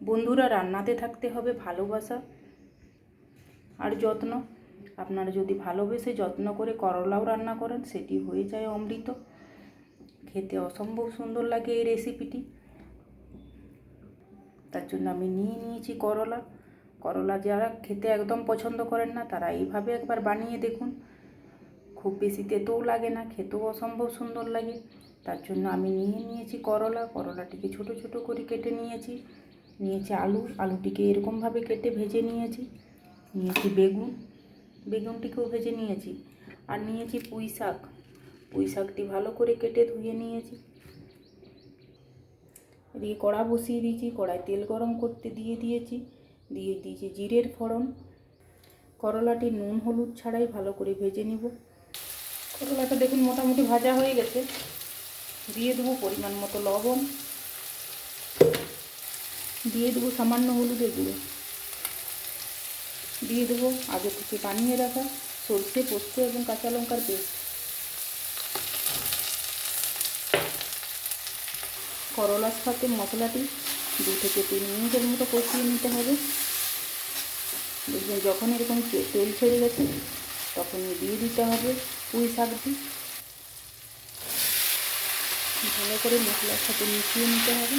বন্ধুরা রান্নাতে থাকতে হবে ভালোবাসা আর যত্ন। আপনারা যদি ভালোবেসে যত্ন করে করলাও রান্না করেন, সেটি হয়ে যায় অমৃত। খেতে অসম্ভব সুন্দর লাগে এই রেসিপিটি তার জন্য আমি নিয়ে নিয়েছি করলা। করলা যারা খেতে একদম পছন্দ করেন না, তারা এইভাবে একবার বানিয়ে দেখুন। খুব বেশি তেতেও লাগে না, খেতেও অসম্ভব সুন্দর লাগে। তার জন্য আমি নিয়ে নিয়েছি করলা। করলাটিকে ছোট ছোট করে কেটে নিয়েছি। নিয়েছি আলু, আলুটিকে এরকমভাবে কেটে ভেজে নিয়েছি। নিয়েছি বেগুন, বেগুনটিকেও ভেজে নিয়েছি। আর নিয়েছি পুঁই শাক। পুঁই শাকটি ভালো করে কেটে ধুয়ে নিয়েছি। এদিকে কড়া বসিয়ে দিয়েছি কড়াই তেল গরম করতে দিয়ে দিয়েছি। দিয়ে দিয়েছি জিরের ফোড়ন। করলাটি নুন, হলুদ ছাড়াই ভালো করে ভেজে নিব। করলাটা দেখুন মোটামুটি ভাজা হয়ে গেছে। দিয়ে দেবো পরিমাণ মতো লবণ। দিয়ে দেবো সামান্য হলুদের গুঁড়ো। দিয়ে দেবো আগে থেকে বানিয়ে রাখা সর্ষে, পোস্ত এবং কাঁচা লঙ্কার পেস্ট। করলার সাথে মশলাটি দু থেকে তিন মিনিটের মতো কষিয়ে নিতে হবে। দেখবেন যখন এরকম তেল ছেড়ে গেছে তখন দিয়ে দিতে হবে পুঁই শাকটি। ভালো করে মশলার সাথে মিশিয়ে নিতে হবে।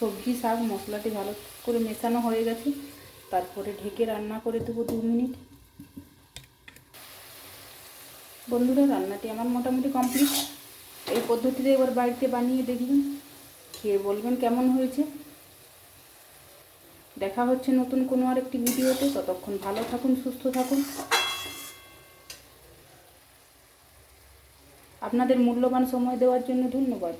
সবজি, শাক মশলাটি ভালো করে মেশানো হয়ে গেছে। তারপরে ঢেকে রান্না করে দেবো দু মিনিট। বন্ধুরা, রান্নাটি আমার মোটামুটি কমপ্লিট। এই পদ্ধতিতে এবার বাড়িতে বানিয়ে দেখবেন। খেয়ে বলবেন কেমন হয়েছে। দেখা হচ্ছে নতুন কোনো আর একটি ভিডিওতে। ততক্ষণ ভালো থাকুন, সুস্থ থাকুন। আপনাদের মূল্যবান সময় দেওয়ার জন্য ধন্যবাদ।